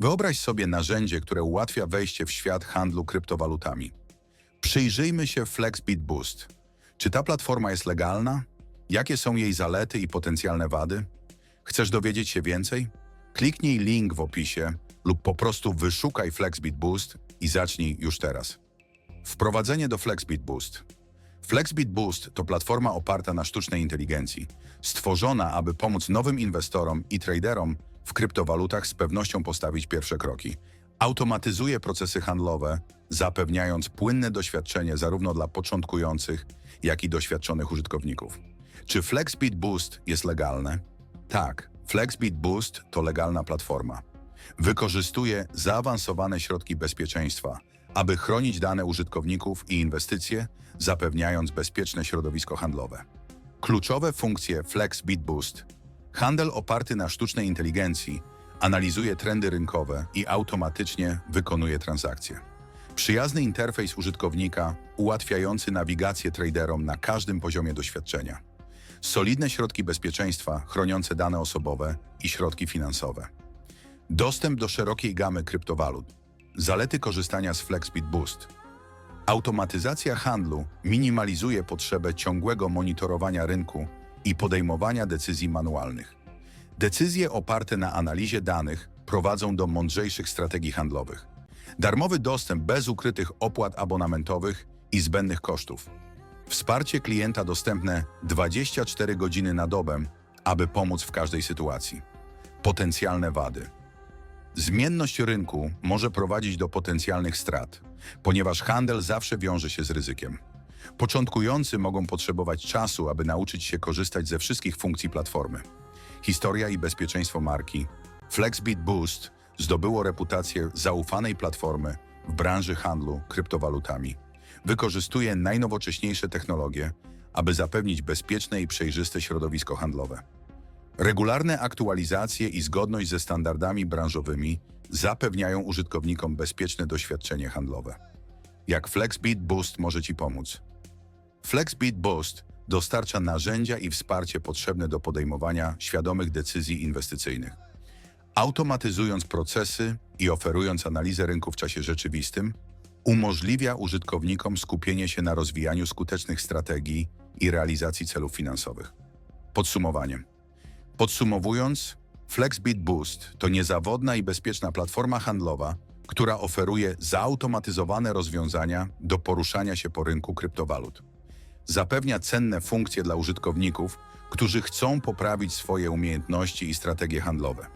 Wyobraź sobie narzędzie, które ułatwia wejście w świat handlu kryptowalutami. Przyjrzyjmy się Flexbit Boost. Czy ta platforma jest legalna? Jakie są jej zalety i potencjalne wady? Chcesz dowiedzieć się więcej? Kliknij link w opisie lub po prostu wyszukaj Flexbit Boost i zacznij już teraz. Wprowadzenie do Flexbit Boost. Flexbit Boost to platforma oparta na sztucznej inteligencji, stworzona, aby pomóc nowym inwestorom i traderom w kryptowalutach z pewnością postawić pierwsze kroki. Automatyzuje procesy handlowe, zapewniając płynne doświadczenie zarówno dla początkujących, jak i doświadczonych użytkowników. Czy Flexbit Boost jest legalne? Tak, Flexbit Boost to legalna platforma. Wykorzystuje zaawansowane środki bezpieczeństwa, aby chronić dane użytkowników i inwestycje, zapewniając bezpieczne środowisko handlowe. Kluczowe funkcje FlexBit Boost. Handel oparty na sztucznej inteligencji analizuje trendy rynkowe i automatycznie wykonuje transakcje. Przyjazny interfejs użytkownika ułatwiający nawigację traderom na każdym poziomie doświadczenia. Solidne środki bezpieczeństwa chroniące dane osobowe i środki finansowe. Dostęp do szerokiej gamy kryptowalut. Zalety korzystania z FlexBit Boost. Automatyzacja handlu minimalizuje potrzebę ciągłego monitorowania rynku i podejmowania decyzji manualnych. Decyzje oparte na analizie danych prowadzą do mądrzejszych strategii handlowych. Darmowy dostęp bez ukrytych opłat abonamentowych i zbędnych kosztów. Wsparcie klienta dostępne 24 godziny na dobę, aby pomóc w każdej sytuacji. Potencjalne wady. Zmienność rynku może prowadzić do potencjalnych strat, ponieważ handel zawsze wiąże się z ryzykiem. Początkujący mogą potrzebować czasu, aby nauczyć się korzystać ze wszystkich funkcji platformy. Historia i bezpieczeństwo marki. FlexBit Boost zdobyło reputację zaufanej platformy w branży handlu kryptowalutami. Wykorzystuje najnowocześniejsze technologie, aby zapewnić bezpieczne i przejrzyste środowisko handlowe. Regularne aktualizacje i zgodność ze standardami branżowymi zapewniają użytkownikom bezpieczne doświadczenie handlowe. Jak FlexBit Boost może Ci pomóc? FlexBit Boost dostarcza narzędzia i wsparcie potrzebne do podejmowania świadomych decyzji inwestycyjnych. Automatyzując procesy i oferując analizę rynku w czasie rzeczywistym, umożliwia użytkownikom skupienie się na rozwijaniu skutecznych strategii i realizacji celów finansowych. Podsumowanie. Podsumowując, FlexBit Boost to niezawodna i bezpieczna platforma handlowa, która oferuje zautomatyzowane rozwiązania do poruszania się po rynku kryptowalut. Zapewnia cenne funkcje dla użytkowników, którzy chcą poprawić swoje umiejętności i strategie handlowe.